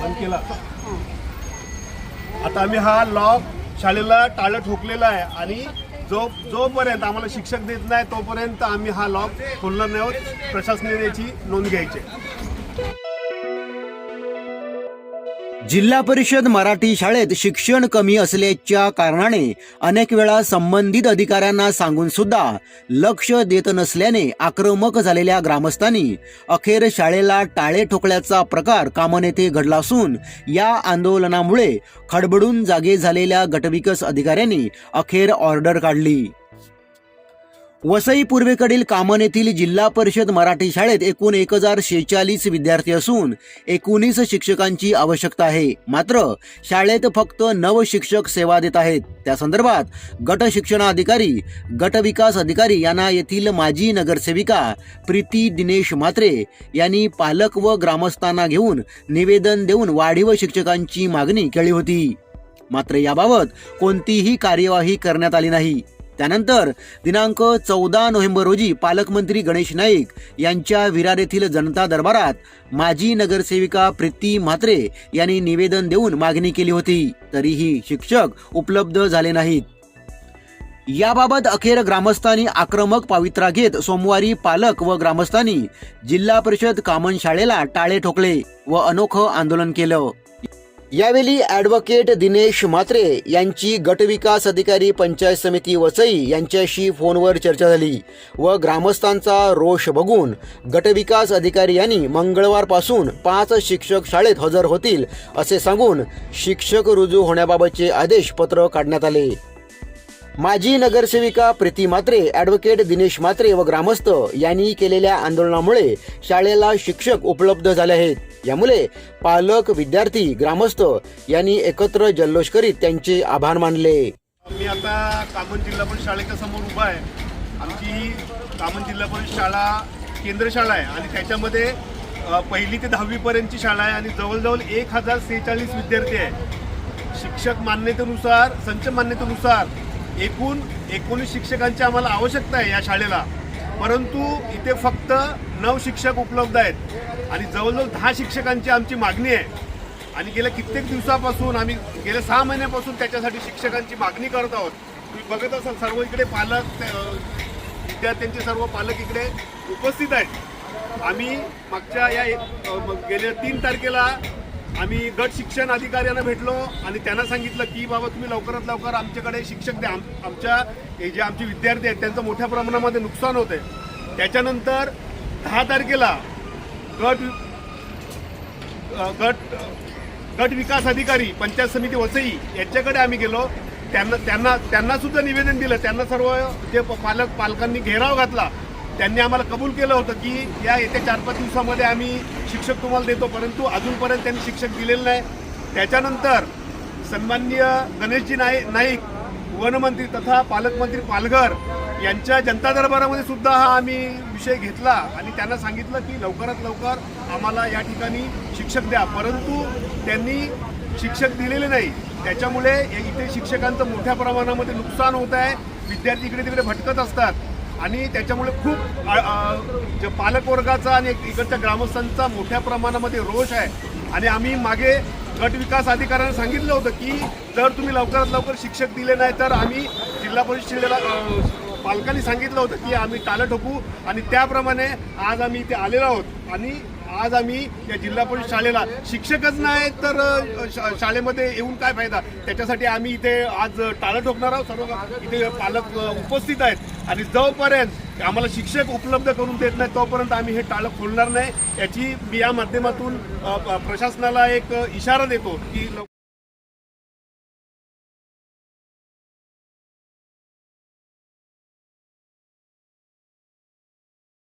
बंद केला. आता आम्ही हा लॉक शाळेला टाळं ठोकलेला आहे आणि जो जोपर्यंत आम्हाला शिक्षक देत नाही तोपर्यंत आम्ही हा लॉक खोलणार नाही होत प्रशासनाने याची नोंद घ्यायची जिल्हा परिषद मराठी शाळेत शिक्षण कमी असल्याच्या कारणाने अनेक वेळा संबंधित अधिकाऱ्यांना सांगून सुद्धा लक्ष देत नसल्याने आक्रमक झालेल्या ग्रामस्थांनी अखेर शाळेला टाळे ठोकल्याचा प्रकार कामन येथे घडला असून या आंदोलनामुळे खडबडून जागे झालेल्या गटविकास अधिकाऱ्यांनी अखेर ऑर्डर काढली. वसई पूर्वेकडील कामन येथील जिल्हा परिषद मराठी शाळेत एकूण एक हजार शेचाळीस विद्यार्थी असून एकोणीस शिक्षकांची आवश्यकता आहे. मात्र शाळेत फक्त नव शिक्षक सेवा देत आहेत. त्या संदर्भात गट शिक्षणाधिकारी गट विकास अधिकारी यांना येथील माजी नगरसेविका प्रीती दिनेश म्हात्रे यांनी पालक व ग्रामस्थांना घेऊन निवेदन देऊन वाढीव शिक्षकांची मागणी केली होती. मात्र याबाबत कोणतीही कार्यवाही करण्यात आली नाही. त्यानंतर दिनांक चौदा नोव्हेंबर रोजी पालकमंत्री गणेश नाईक यांच्या विरार येथील जनता दरबारात माजी नगरसेविका प्रीती म्हात्रे यांनी निवेदन देऊन मागणी केली होती. तरीही शिक्षक उपलब्ध झाले नाहीत. याबाबत अखेर ग्रामस्थांनी आक्रमक पावित्रा घेत सोमवारी पालक व ग्रामस्थांनी जिल्हा परिषद कामन शाळेला टाळे ठोकले व अनोखं आंदोलन केलं. यावेळी ॲडव्होकेट दिनेश म्हात्रे यांची गटविकास अधिकारी पंचायत समिती वसई यांच्याशी फोनवर चर्चा झाली व ग्रामस्थांचा रोष बघून गटविकास अधिकारी यांनी मंगळवारपासून पाच शिक्षक शाळेत हजर होतील असे सांगून शिक्षक रुजू होण्याबाबतचे आदेश पत्र काढण्यात आले. माजी नगरसेविका प्रीती मात्रे ॲडव्होकेट दिनेश मात्रे व ग्रामस्थ यांनी केलेल्या आंदोलनामुळे शाळेला शिक्षक उपलब्ध झाले आहेत. यामुळे पालक विद्यार्थी ग्रामस्थ यांनी एकत्र जल्लोष करीत त्यांचे आभार मानले. मी आता कामन जिल्हा परिषद शाळेच्या समोर उभा आहे. आमची कामन जिल्हा परिषद शाळा केंद्र शाळा आहे आणि त्याच्यामध्ये पहिली ते दहावीपर्यंतची शाळा आहे आणि जवळजवळ एक हजार सेहेचाळीस विद्यार्थी आहे. शिक्षक मान्यतेनुसार संच मान्यतेनुसार एकूण एकोणीस शिक्षकांची आम्हाला आवश्यकता आहे या शाळेला. परंतु इथे फक्त नऊ शिक्षक उपलब्ध आहेत. आणि जवळजवळ दहा शिक्षकांची आमची मागणी आहे. आणि गेल्या कित्येक दिवसापासून आम्ही गेल्या सहा महिन्यापासून त्याच्यासाठी शिक्षकांची मागणी करत आहोत. तुम्ही बघत असाल सर्व इकडे पालक विद्यार्थ्यांचे सर्व पालक इकडे उपस्थित आहेत. आम्ही मागच्या या एक- गेल्या तीन तारखेला आम्ही गट शिक्षण अधिकाऱ्यांना भेटलो आणि त्यांना सांगितलं की बाबा तुम्ही लवकरात लवकर आमच्याकडे शिक्षक द्या. आम- आमच्या हे जे आमचे विद्यार्थी आहेत त्यांचं मोठ्या प्रमाणामध्ये नुकसान होत आहे. त्याच्यानंतर दहा तारखेला गट गट गट विकास अधिकारी पंचायत समिती वसई यांच्याकडे आम्ही गेलो. त्यांना त्यांना त्यांना सुद्धा निवेदन दिलं. त्यांना सर्व जे पालक पालकांनी घेराव घातला. त्यांनी आम्हाला कबूल केलं होतं की या येत्या चार पाच दिवसामध्ये आम्ही शिक्षक तुम्हाला देतो परंतु अजूनपर्यंत त्यांनी शिक्षक दिलेलं नाही. त्याच्यानंतर सन्माननीय गणेशजी नाई नाईक वनमंत्री तथा पालकमंत्री पालघर यांच्या जनता दरबारामध्ये सुद्धा हा आम्ही विषय घेतला आणि त्यांना सांगितलं की लवकरात लवकर आम्हाला या ठिकाणी शिक्षक द्या. परंतु त्यांनी शिक्षक दिलेले नाही. त्याच्यामुळे इथे शिक्षकांचं मोठ्या प्रमाणामध्ये नुकसान होत आहे. विद्यार्थी इकडे तिकडे भटकत असतात. आणि त्याच्यामुळे खूप जे पालकवर्गाचा आणि इकडच्या ग्रामस्थांचा मोठ्या प्रमाणामध्ये रोष आहे. आणि आम्ही मागे गट विकास अधिकाऱ्यांना सांगितलं होतं की जर तुम्ही लवकरात लवकर शिक्षक दिले नाही तर आम्ही जिल्हा परिषद पालकांनी सांगितलं होतं की आम्ही टाळं ठोकू आणि त्याप्रमाणे आज आम्ही इथे आलेलो आहोत. आणि आज आम्ही या जिल्हा परिषद शाळेला शिक्षकच नाही तर शा- शाळेमध्ये येऊन काय फायदा? त्याच्यासाठी आम्ही इथे आज टाळं ठोकणार आहोत. सर्व इथे पालक उपस्थित आहेत. आणि जोपर्यंत आम्हाला शिक्षक उपलब्ध करून देत नाही तोपर्यंत आम्ही हे टाळं खोलणार नाही. याची मी या माध्यमातून प्रशासनाला एक इशारा देतो की